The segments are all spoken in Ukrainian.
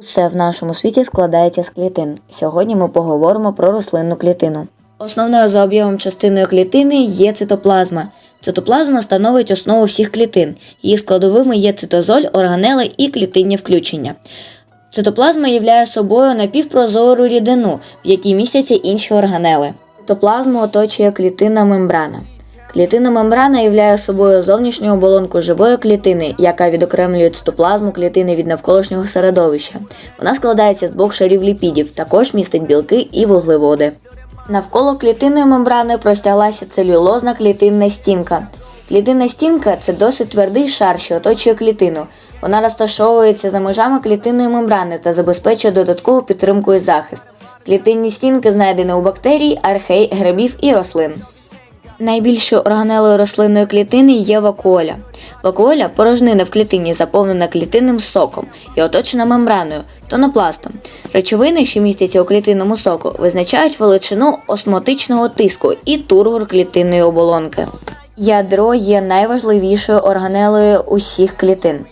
Усе в нашому світі складається з клітин. Сьогодні ми поговоримо про рослинну клітину. Основною за об'ємом частиною клітини є цитоплазма. Цитоплазма становить основу всіх клітин. Її складовими є цитозоль, органели і клітинні включення. Цитоплазма являє собою напівпрозору рідину, в якій містяться інші органели. Цитоплазму оточує клітинна мембрана. Клітинна мембрана являє собою зовнішню оболонку живої клітини, яка відокремлює цитоплазму клітини від навколишнього середовища. Вона складається з двох шарів ліпідів, також містить білки і вуглеводи. Навколо клітинної мембрани простяглася целюлозна клітинна стінка. Клітинна стінка це досить твердий шар, що оточує клітину. Вона розташовується за межами клітинної мембрани та забезпечує додаткову підтримку і захист. Клітинні стінки знайдені у бактерій, архей, грибів і рослин. Найбільшою органелою рослинної клітини є вакуоля. Вакуоля – порожнина в клітині, заповнена клітинним соком і оточена мембраною, тонопластом. Речовини, що містяться у клітинному соку, визначають величину осмотичного тиску і тургор клітинної оболонки. Ядро є найважливішою органелою усіх клітин.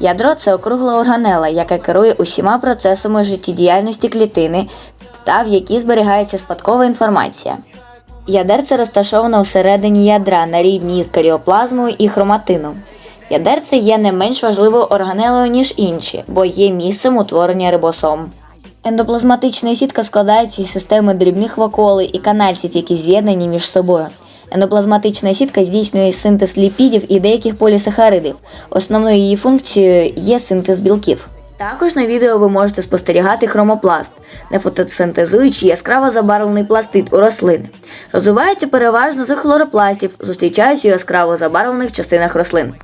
Ядро це округла органела, яка керує усіма процесами життєдіяльності клітини та в якій зберігається спадкова інформація. Ядерце розташовано всередині ядра на рівні з каріоплазмою і хроматином. Ядерце є не менш важливою органелою, ніж інші, бо є місцем утворення рибосом. Ендоплазматична сітка складається із системи дрібних вакуолей і канальців, які з'єднані між собою. Ендоплазматична сітка здійснює синтез ліпідів і деяких полісахаридів. Основною її функцією є синтез білків. Також на відео ви можете спостерігати хромопласт, не фотосинтезуючи яскраво забарвлений пластид у рослини. Розвивається переважно з хлоропластів, зустрічаються у яскраво забарвлених частинах рослин.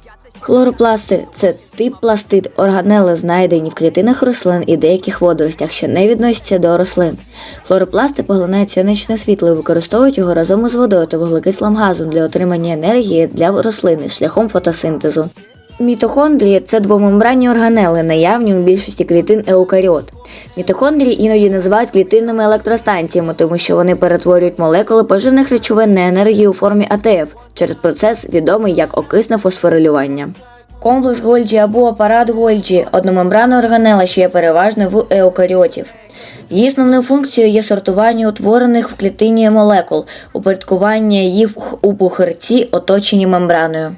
Хлоропласти це тип пластид, органели, знайдені в клітинах рослин і деяких водоростях, що не відносяться до рослин. Хлоропласти поглинають сонячне світло і використовують його разом із водою та вуглекислим газом для отримання енергії для рослини шляхом фотосинтезу. Мітохондрії це двомембранні органели, наявні у більшості клітин еукаріот. Мітохондрії іноді називають клітинними електростанціями, тому що вони перетворюють молекули поживних речовин на енергію у формі АТФ через процес, відомий як окисне фосфорилювання. Комплекс Гольджі або апарат Гольджі одномембранна органела, що є переважно в еукаріотів. Її основною функцією є сортування утворених в клітині молекул, упорядкування їх у пухирці, оточені мембраною.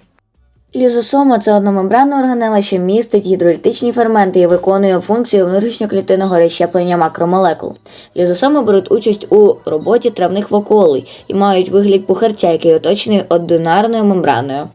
Лізосома це одномембранна органела, що містить гідролітичні ферменти і виконує функцію внутрішньоклітинного розщеплення макромолекул. Лізосоми беруть участь у роботі травних вакуолей і мають вигляд пухарця, який оточений одинарною мембраною.